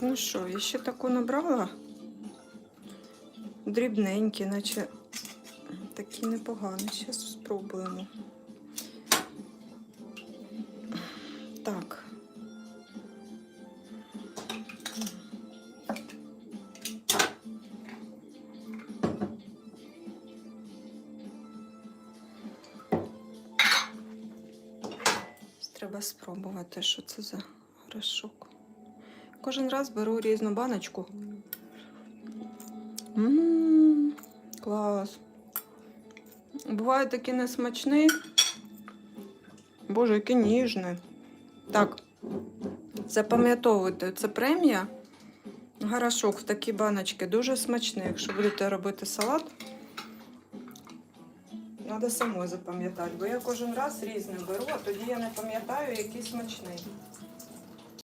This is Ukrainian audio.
Ну що, я ще таку набрала. Дрібненькі, наче такі непогані. Зараз спробуємо. Так. Треба спробувати, що це за горошок. Кожен раз беру різну баночку. Ммм, клас. Буває такий несмачний. Боже, який ніжний. Так, запам'ятовуйте, це премія. Горошок в такій баночці дуже смачний. Якщо будете робити салат, треба самою запам'ятати, бо я кожен раз різне беру, а тоді я не пам'ятаю, який смачний.